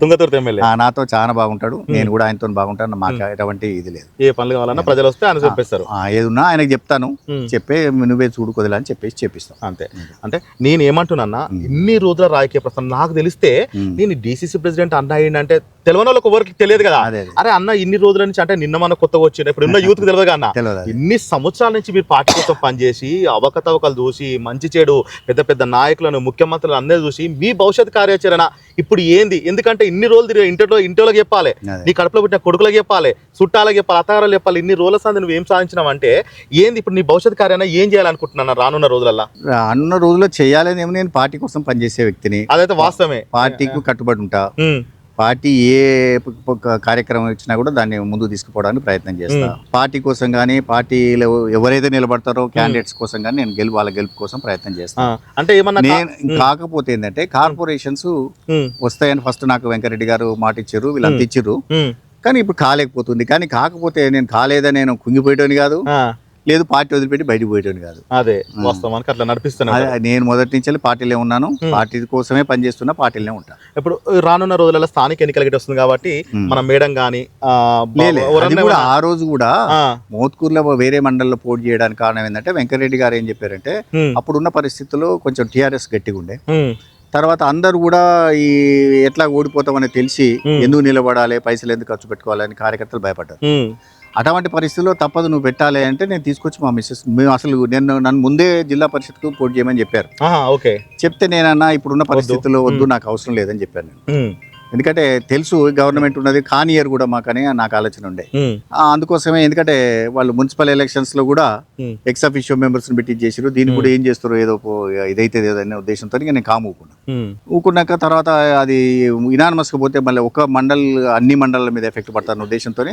తుంగతుర్తి ఎమ్మెల్యే. నాతో చాలా బాగుంటాడు. నేను కూడా ఆయనతో బాగుంటాను. మాకు ఎటువంటి ఇది లేదు. ఏ పనులు కావాలన్నా ప్రజలు వస్తే ఆయన చెప్పేస్తారు. ఆ, ఏదున్నా ఆయనకి చెప్తాను. చెప్పే నువ్వే చూడు కొద్దిలా అని చెప్పేసి చెప్పిస్తాం. అంతే. అంటే నేను ఏమంటున్నా ఇన్ని రోజుల రాజకీయ ప్రస్థానం నాకు తెలిస్తే. నేను డీసీసీ ప్రెసిడెంట్ అన్న అంటే తెలియని వాళ్ళకి ఎవరికి తెలియదు కదా. అరే అన్న ఇన్ని రోజుల నుంచి అంటే నిన్న మన కొత్తగా వచ్చిన ఇప్పుడు ఉన్న యూత్ తెలియదు కదా అన్న. ఇన్ని సంవత్సరాల నుంచి మీరు పార్టీ కోసం పనిచేసి అవకతవకలు చూసి మంచి చెడు పెద్ద పెద్ద నాయకులను ముఖ్యమంత్రులు అందరూ చూసి మీ భవిష్యత్ కార్యాచరణ ఇప్పుడు ఏంది? ఎందుకంటే ఇన్ని రోజులు తిరిగి ఇంటిలో ఇంటిలోకి చెప్పాలి. నీ కడుపులో పుట్టిన కొడుకులకు చెప్పాలి చుట్టాలకు చెప్పాలి అత్తగారులు చెప్పాలి ఇన్ని రోజుల సంది నువ్వు ఏం సాధించినావు అంటే ఏంది ఇప్పుడు నీ భవిష్యత్ కార్యాచరణ ఏం చేయాలనుకుంటున్నా రానున్న రోజులల్లో? అన్న రోజుల్లో చేయాలని ఏమో నేను పార్టీ కోసం పనిచేసే వ్యక్తిని. అదైతే వాస్తవమే. పార్టీకి కట్టుబడి ఉంటా. పార్టీ ఏ కార్యక్రమం ఇచ్చినా కూడా దాన్ని ముందుకు తీసుకుపోవడానికి ప్రయత్నం చేస్తా. పార్టీ కోసం కానీ పార్టీలో ఎవరైతే నిలబడతారో క్యాండిడేట్స్ కోసం కానీ నేను గెలుపు వాళ్ళ గెలుపు కోసం ప్రయత్నం చేస్తాను అంటే ఏమన్నా నేను కాకపోతే ఏంటంటే కార్పొరేషన్స్ వస్తాయని ఫస్ట్ నాకు వెంకరెడ్డి గారు మాట ఇచ్చారు వీళ్ళంతా ఇచ్చారు కానీ ఇప్పుడు కాలేకపోతుంది. కానీ కాకపోతే నేను కాలేదని నేను కుంగిపోయేటోని కాదు. లేదు పార్టీ వదిలిపెట్టి బయటకు పోయేటోని కాదు. అదే వాస్తవానికి అట్లా నడిపిస్తున్నా అదే నేను మొదటి నుంచి పార్టీలో ఉన్నాను పార్టీ కోసమే పనిచేస్తున్నా పార్టీలోనే ఉంటా. ఇప్పుడు రానున్న రోజులలో స్థానిక ఎన్నికల గిట్ట వస్తుంది కాబట్టి. మన మేడం గాని ఆ, కూడా రోజు కూడా మోత్కూరులో వేరే మండలంలో పోటీ చేయడానికి కారణం ఏంటంటే వెంకరెడ్డి గారు ఏం చెప్పారంటే అప్పుడున్న పరిస్థితుల్లో కొంచెం టీఆర్ఎస్ గట్టిగా ఉండే. తర్వాత అందరూ కూడా ఈ ఎట్లా ఓడిపోతామని తెలిసి. ఎందుకు నిలబడాలి పైసలు ఎందుకు ఖర్చు పెట్టుకోవాలని కార్యకర్తలు భయపడ్డారు. అటువంటి పరిస్థితుల్లో తప్పదు నువ్వు పెట్టాలి అంటే నేను తీసుకొచ్చి మా మిస్సెస్ మేము అసలు నేను నన్ను ముందే జిల్లా పరిషత్కు పోటీ చేయమని చెప్పారు. ఓకే. చెప్తే నేనన్నా ఇప్పుడున్న పరిస్థితుల్లో వద్దు నాకు అవసరం లేదని చెప్పాను నేను. ఎందుకంటే తెలుసు గవర్నమెంట్ ఉన్నది కానీ ఇయర్ కూడా మాకని నాకు ఆలోచన ఉండే. అందుకోసమే ఎందుకంటే వాళ్ళు మున్సిపల్ ఎలక్షన్స్లో కూడా ఎక్స్ అఫీషియో మెంబర్స్ పెట్టి చేసారు దీన్ని కూడా ఏం చేస్తారు ఏదో ఇదైతే ఏదైనా ఉద్దేశంతో నేను కాము ఊకున్నా. ఊకున్నాక తర్వాత అది ఇనానమస్గా పోతే మళ్ళీ ఒక మండల్ అన్ని మండలాల మీద ఎఫెక్ట్ పడతాను ఉద్దేశంతో.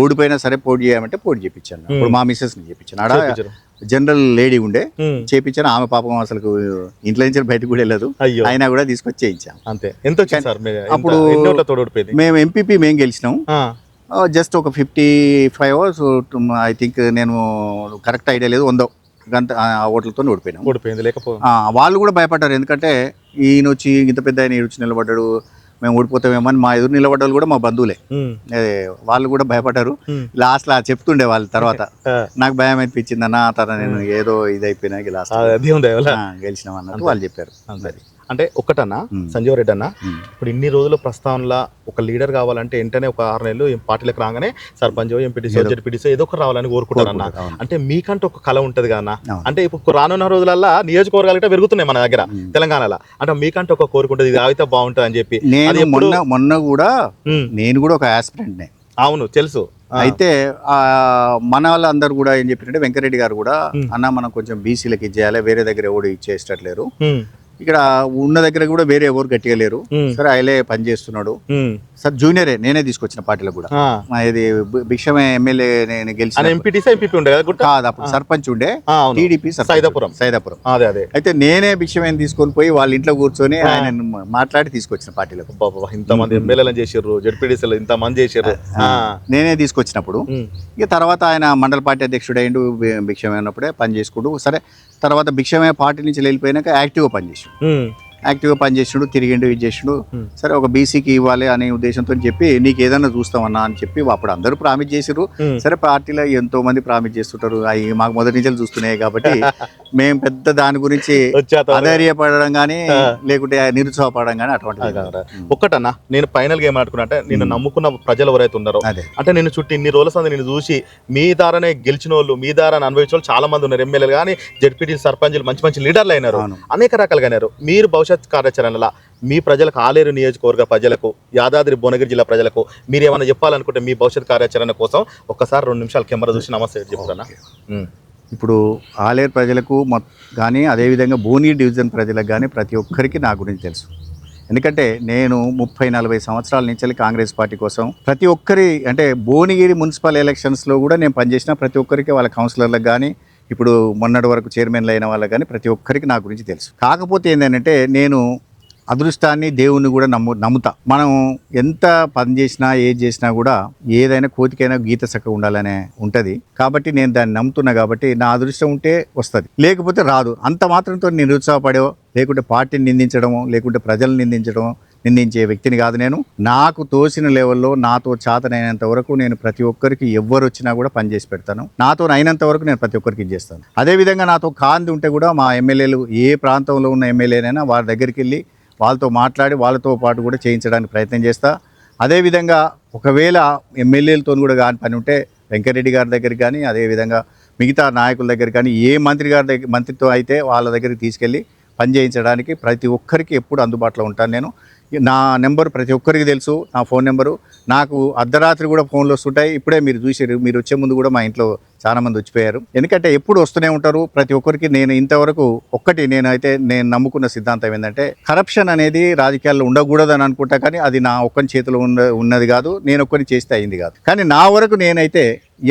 ఓడిపోయినా సరే పోటీ చేయమంటే పోటీ చేయించాను ఇప్పుడు మా మిస్సెస్ని చేయించాను ఆడ. జనరల్ లేడీ ఉండే ఉమ్, చేయించాను ఆమె పాపం అసలు ఇంట్లో నుంచి బయటకు కూడా వెళ్ళదు అయినా కూడా తీసుకొచ్చి చేయించాం. అంతే. ఎంత అప్పుడు- మేము ఎంపీపీ మేము గెలిచినాం. జస్ట్ ఒక fifty five hours I think నేను కరెక్ట్ ఐడియా లేదు వందో గంట ఆ ఓట్లతో ఓడిపోయినాం. ఓడిపోయింది లేకపో ఆ, వాళ్ళు కూడా భయపడ్డారు. ఎందుకంటే ఈయన వచ్చి ఇంత పెద్ద ఆయన వచ్చి నిలబడ్డాడు. మేము ఓడిపోతామేమో అని మా ఎదురు నిలబడ్డ వాళ్ళు కూడా మా బంధువులే. వాళ్ళు కూడా భయపడ్డారు. ఉమ్, లాస్ట్లో చెప్తుండే వాళ్ళు తర్వాత. నాకు భయం అనిపించింది అన్న తన నేను ఏదో ఇది అయిపోయినా లాస్ట్ గెలిచినాం అన్నట్టు వాళ్ళు చెప్పారు. అంతే. అంటే ఒక్కటన్నా. సంజీవ్ రెడ్డి అన్న. ఇప్పుడు ఇన్ని రోజులు ప్రస్తావనలో ఒక లీడర్ కావాలంటే వెంటనే ఒక ఆరు నెలలు పార్టీలకు రాగానే సర్పంచ్ ఎంపీటీసీ జడ్పీటీసీ ఏదో ఒక రావాలని కోరుకుంటారన్న. అంటే మీకంటే ఒక కళ ఉంటది అవును. అంటే ఇప్పుడు రానున్న రోజులల్లో నియోజకవర్గాలు పెరుగుతున్నాయి మన దగ్గర. తెలంగాణలో అంటే మీకంటే ఒక కోరిక ఉంటుంది ఇది అయితే బాగుంటుంది అని చెప్పి నేను మొన్న మొన్న కూడా నేను కూడా ఒక ఆస్పిరెంట్నే అవును తెలుసు అయితే ఆ, మన వాళ్ళందరూ కూడా ఏం చెప్పినట్టే వెంకరెడ్డి గారు కూడా. అన్న మనం కొంచెం బీసీలకి ఇచ్చేయాలి వేరే దగ్గర ఎవరు ఇచ్చేసేటట్లేరు ఇక్కడ ఉన్న దగ్గర కూడా వేరే ఎవరు గట్టిగా లేరు. సరే ఆయలే పని చేస్తున్నాడు. సార్ జూనియరే నేనే తీసుకొచ్చిన పార్టీలో కూడా. మా ఇది భిక్షమే ఎమ్మెల్యే నేను గెలిచిన ఎంపీటీసీ ఎంపీపీ ఉండే కదా అప్పుడు సర్పంచ్ ఉండే. టీడీపీ సైదాపురం. సైదాపురం. అదే అదే. అయితే నేనే భిక్షమేని తీసుకొని పోయి వాళ్ళ ఇంట్లో కూర్చొని ఆయన మాట్లాడి తీసుకొచ్చిన పార్టీలకు అబ్బబ్బబ్బా, ఇంతమంది ఎమ్మెల్యేలను చేసారు జడ్పీటీసీలు ఇంతమంది చేసారు ఆ, నేనే తీసుకొచ్చినప్పుడు ఇక తర్వాత ఆయన మండల పార్టీ అధ్యక్షుడు అయ్యిండు బి- భిక్షమే ఉన్నప్పుడే పని చేసుకుంటూ సరే తర్వాత భిక్షమయ్య పార్టీ నుంచి వెళ్ళిపోయినాక యాక్టివ్గా పనిచేసాడు యాక్టివ్గా పనిచేసిండు తిరిగిండు ఇది చేసిండు. Hmm. సరే ఒక బీసీకి ఇవ్వాలి అనే ఉద్దేశంతో చెప్పి నీకు ఏదైనా చూస్తామన్నా అని చెప్పి అప్పుడు అందరూ ప్రామిస్ చేసిర్రు. ఉమ్. సరే పార్టీలో ఎంతో మంది ప్రామిస్ చేస్తుంటారు. అవి మాకు మొదటి నుంచి చూస్తున్నాయి కాబట్టి మేము పెద్ద దాని గురించి అధైర్యపడడం కానీ. లేకుంటే నిరుత్సాహపడడం కానీ అటువంటి. ఒక్కటన్నా నేను ఫైనల్గా ఏమనుకున్నా నేను నమ్ముకున్న ప్రజలు ఎవరైతే ఉన్నారో అంటే నేను చుట్టూ ఇన్ని రోజుల సంది నేను చూసి మీ దారానే గెలిచిన వాళ్ళు మీ దారాన్ని అనుభవించిన వాళ్ళు చాలా మంది ఉన్నారు ఎమ్మెల్యేలు కానీ జడ్పీటీ సర్పంచులు మంచి మంచి లీడర్లు అయినారు. అనేక రకాలుగా అయినారు. మీరు భవిష్యత్ కార్యాచరణలో మీ ప్రజలకు ఆలేరు నియోజకవర్గ ప్రజలకు యాదాద్రి భువనగిరి జిల్లా ప్రజలకు మీరు ఏమైనా చెప్పాలనుకుంటే మీ భవిష్యత్ కార్యాచరణ కోసం ఒక్కసారి రెండు నిమిషాలు కెమెరా చూసి నమస్తే చెప్తారా ఇప్పుడు ఆలేరు ప్రజలకు మొ- కానీ అదేవిధంగా భువనగిరి డివిజన్ ప్రజలకు కానీ ప్రతి ఒక్కరికి నా గురించి తెలుసు. ఎందుకంటే నేను ముప్పై నలభై సంవత్సరాల నుంచి కాంగ్రెస్ పార్టీ కోసం ప్రతి ఒక్కరి అంటే భువనగిరి మున్సిపల్ ఎలక్షన్స్లో కూడా నేను పనిచేసిన ప్రతి ఒక్కరికి వాళ్ళ కౌన్సిలర్లకు కానీ ఇప్పుడు మొన్నటి వరకు చైర్మన్లు అయిన వాళ్ళకి కానీ ప్రతి ఒక్కరికి నా గురించి తెలుసు. కాకపోతే ఏంటంటే నేను అదృష్టాన్ని దేవుణ్ణి కూడా నమ్ము నమ్ముతా. మనం ఎంత పని చేసినా ఏది చేసినా కూడా ఏదైనా కోతికైనా గీత చక్క ఉండాలనే ఉంటుంది. కాబట్టి నేను దాన్ని నమ్ముతున్నా కాబట్టి నా అదృష్టం ఉంటే వస్తుంది. లేకపోతే రాదు. అంత మాత్రంతో నేను నిరుత్సాహపడో లేకుంటే పార్టీని నిందించడము లేకుంటే ప్రజలను నిందించడము నిందించే వ్యక్తిని కాదు నేను. నాకు తోసిన లెవెల్లో నాతో చాతనైనంత వరకు నేను ప్రతి ఒక్కరికి ఎవ్వరు వచ్చినా కూడా పనిచేసి పెడతాను. నాతో అయినంత వరకు నేను ప్రతి ఒక్కరికి ఇచ్చేస్తాను అదేవిధంగా నాతో కాంతి ఉంటే కూడా మా ఎమ్మెల్యేలు ఏ ప్రాంతంలో ఉన్న ఎమ్మెల్యేనైనా వారి దగ్గరికి వెళ్ళి వాళ్ళతో మాట్లాడి వాళ్ళతో పాటు కూడా చేయించడానికి ప్రయత్నం చేస్తా. అదేవిధంగా ఒకవేళ ఎమ్మెల్యేలతో కూడా కాని పని ఉంటే వెంకరెడ్డి గారి దగ్గరికి కానీ అదేవిధంగా మిగతా నాయకుల దగ్గర కానీ ఏ మంత్రి గారి దగ్గర మంత్రితో అయితే వాళ్ళ దగ్గరికి తీసుకెళ్ళి పని చేయించడానికి ప్రతి ఒక్కరికి ఎప్పుడు అందుబాటులో ఉంటాను నేను. నా నెంబర్ ప్రతి ఒక్కరికి తెలుసు నా ఫోన్ నెంబరు. నాకు అర్ధరాత్రి కూడా ఫోన్లు వస్తుంటాయి. ఇప్పుడే మీరు చూసారు మీరు వచ్చే ముందు కూడా మా ఇంట్లో చాలా మంది వచ్చిపోయారు. ఎందుకంటే ఎప్పుడు వస్తూనే ఉంటారు. ప్రతి ఒక్కరికి నేను ఇంతవరకు ఒక్కటి నేనైతే నేను నమ్ముకున్న సిద్ధాంతం ఏంటంటే కరప్షన్ అనేది రాజకీయాల్లో ఉండకూడదని అనుకుంటా కానీ అది నా ఒక్కని చేతిలో ఉన్న ఉన్నది కాదు నేను ఒక్కని చేస్తే అయింది కాదు. కానీ నా వరకు నేనైతే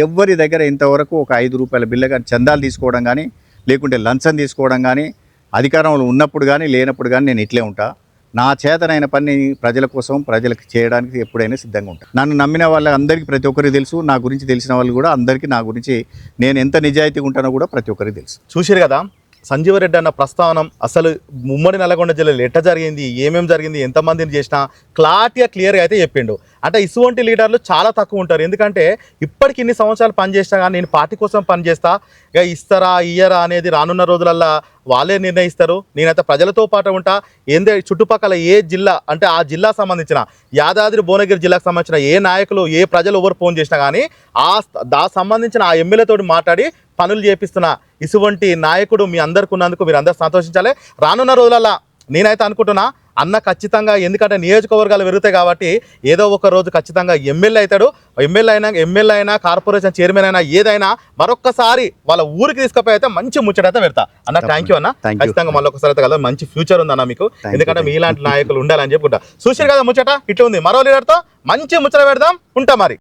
ఎవ్వరి దగ్గర ఇంతవరకు ఒక ఐదు రూపాయల బిల్ల కానీ చందాలు తీసుకోవడం కానీ లేకుంటే లంచం తీసుకోవడం కానీ అధికారంలో ఉన్నప్పుడు కానీ లేనప్పుడు కానీ నేను ఇట్లే ఉంటా. నా చేతనైన పని ప్రజల కోసం ప్రజలకు చేయడానికి ఎప్పుడైనా సిద్ధంగా ఉంటాను నన్ను నమ్మిన వాళ్ళందరికీ ప్రతి ఒక్కరికి తెలుసు నా గురించి తెలిసిన వాళ్ళు కూడా అందరికీ నా గురించి నేను ఎంత నిజాయితీగా ఉంటానో కూడా ప్రతి ఒక్కరికి తెలుసు. చూసారు కదా సంజీవరెడ్డి అన్న ప్రస్తావనం అసలు ఉమ్మడి నల్గొండ జిల్లాలో ఎట్ట జరిగింది ఏమేమి జరిగింది ఎంతమందిని చేసినా క్లారిటీగా క్లియర్గా అయితే చెప్పిండు. అంటే ఇసువంటి లీడర్లు చాలా తక్కువ ఉంటారు. ఎందుకంటే ఇప్పటికి ఇన్ని సంవత్సరాలు పనిచేసినా కానీ నేను పార్టీ కోసం పనిచేస్తా ఇక ఇస్తారా ఇయ్యరా అనేది రానున్న రోజులల్లో వాళ్ళే నిర్ణయిస్తారు. నేనైతే ప్రజలతో పాటు ఉంటా. ఏందే చుట్టుపక్కల ఏ జిల్లా అంటే ఆ జిల్లా సంబంధించిన యాదాద్రి భువనగిరి జిల్లాకు సంబంధించిన ఏ నాయకులు ఏ ప్రజలు ఎవరు ఫోన్ చేసినా కానీ ఆ దా సంబంధించిన ఆ ఎమ్మెల్యేతో మాట్లాడి పనులు చేపిస్తున్న ఇసువంటి నాయకుడు మీ అందరికి ఉన్నందుకు మీరు అందరు సంతోషించాలి. రానున్న రోజులల్లో నేనైతే అనుకుంటున్నా అన్న ఖచ్చితంగా ఎందుకంటే నియోజకవర్గాలు పెరుగుతాయి కాబట్టి ఏదో ఒక రోజు ఖచ్చితంగా ఎమ్మెల్యే అవుతాడు. ఎమ్మెల్యే అయినా ఎమ్మెల్యే అయినా కార్పొరేషన్ చైర్మన్ అయినా ఏదైనా మరొక్కసారి వాళ్ళ ఊరికి తీసుకుపోయి అయితే మంచి ముచ్చట అయితే పెడతా. అన్న థ్యాంక్ యూ అన్న. ఖచ్చితంగా మళ్ళీ ఒకసారి అయితే కదా మంచి ఫ్యూచర్ ఉంది అన్న మీకు ఎందుకంటే. మీలాంటి నాయకులు ఉండాలని చెప్పుకుంటా. చూసారు కదా ముచ్చట? ఇట్లా ఉంది. మరో లీడర్తో మంచి ముచ్చట పెడదాం. ఉంటా మరి.